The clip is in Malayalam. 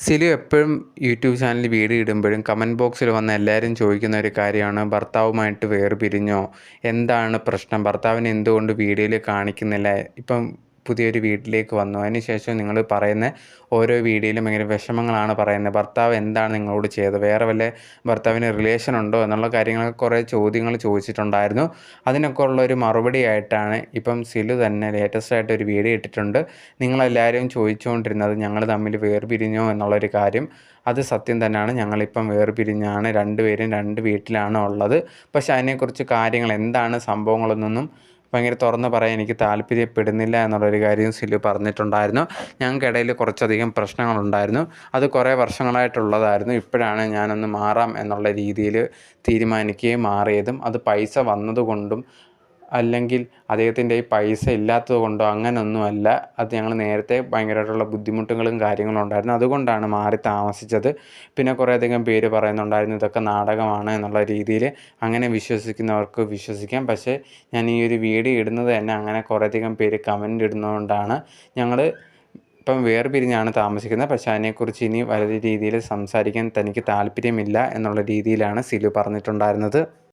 സിലു എപ്പോഴും യൂട്യൂബ് ചാനലിൽ വീഡിയോ ഇടുമ്പോഴും കമന്റ് ബോക്സിൽ വന്ന് എല്ലാവരും ചോദിക്കുന്ന ഒരു കാര്യമാണ് ഭർത്താവുമായിട്ട് വേർപിരിഞ്ഞോ? എന്താണ് പ്രശ്നം? ഭർത്താവിനെ എന്തുകൊണ്ട് വീഡിയോയിൽ കാണിക്കുന്നില്ല? ഇപ്പം പുതിയൊരു വീട്ടിലേക്ക് വന്നു. അതിന് ശേഷം നിങ്ങൾ പറയുന്ന ഓരോ വീഡിയോയിലും ഭയങ്കര വിഷമങ്ങളാണ് പറയുന്നത്. ഭർത്താവ് എന്താണ് നിങ്ങളോട് ചെയ്തത്? വേറെ വല്ല ഭർത്താവിന് റിലേഷൻ ഉണ്ടോ എന്നുള്ള കാര്യങ്ങളൊക്കെ കുറേ ചോദ്യങ്ങൾ ചോദിച്ചിട്ടുണ്ടായിരുന്നു. അതിനൊക്കെ ഉള്ള ഒരു മറുപടി ആയിട്ടാണ് ഇപ്പം സിലു തന്നെ ലേറ്റസ്റ്റ് ആയിട്ട് ഒരു വീഡിയോ ഇട്ടിട്ടുണ്ട്. നിങ്ങളെല്ലാവരും ചോദിച്ചുകൊണ്ടിരുന്നത് ഞങ്ങൾ തമ്മിൽ വേർപിരിഞ്ഞോ എന്നുള്ളൊരു കാര്യം. അത് സത്യം തന്നെയാണ്. ഞങ്ങളിപ്പം വേർപിരിഞ്ഞാണ്. രണ്ടുപേരും രണ്ട് വീട്ടിലാണ് ഉള്ളത്. പക്ഷേ അതിനെക്കുറിച്ച് കാര്യങ്ങൾ എന്താണ് സംഭവങ്ങളെന്നൊന്നും ഭയങ്കര തുറന്ന് പറയാൻ എനിക്ക് താല്പര്യപ്പെടുന്നില്ല എന്നുള്ളൊരു കാര്യം സിലു പറഞ്ഞിട്ടുണ്ടായിരുന്നു. ഞങ്ങൾക്കിടയിൽ കുറച്ചധികം പ്രശ്നങ്ങളുണ്ടായിരുന്നു. അത് കുറേ വർഷങ്ങളായിട്ടുള്ളതായിരുന്നു. ഇപ്പോഴാണ് ഞാനൊന്ന് മാറാം എന്നുള്ള രീതിയിൽ തീരുമാനിക്കുകയും മാറിയതും. അത് പൈസ വന്നതുകൊണ്ടും അല്ലെങ്കിൽ അദ്ദേഹത്തിന്റെ ഈ പൈസ ഇല്ലാത്തത് കൊണ്ടോ അങ്ങനൊന്നുമല്ല. അത് ഞങ്ങൾ നേരത്തെ ഭയങ്കരമായിട്ടുള്ള ബുദ്ധിമുട്ടുകളും കാര്യങ്ങളും ഉണ്ടായിരുന്നു. അതുകൊണ്ടാണ് മാറി താമസിച്ചത്. പിന്നെ കുറേയധികം പേര് പറയുന്നുണ്ടായിരുന്നു ഇതൊക്കെ നാടകമാണ് എന്നുള്ള രീതിയിൽ. അങ്ങനെ വിശ്വസിക്കുന്നവർക്ക് വിശ്വസിക്കാം. പക്ഷേ ഞാൻ ഈ ഒരു വീഡിയോ ഇടുന്നത് തന്നെ അങ്ങനെ കുറേയധികം പേര് കമന്റ് ഇടുന്നതുകൊണ്ടാണ് ഞങ്ങൾ ഇപ്പം വേർപിരിഞ്ഞാണ് താമസിക്കുന്നത്. പക്ഷേ അതിനെക്കുറിച്ച് ഇനി വലിയ രീതിയിൽ സംസാരിക്കാൻ തനിക്ക് താല്പര്യമില്ല എന്നുള്ള രീതിയിലാണ് സിലു പറഞ്ഞിട്ടുണ്ടായിരുന്നത്.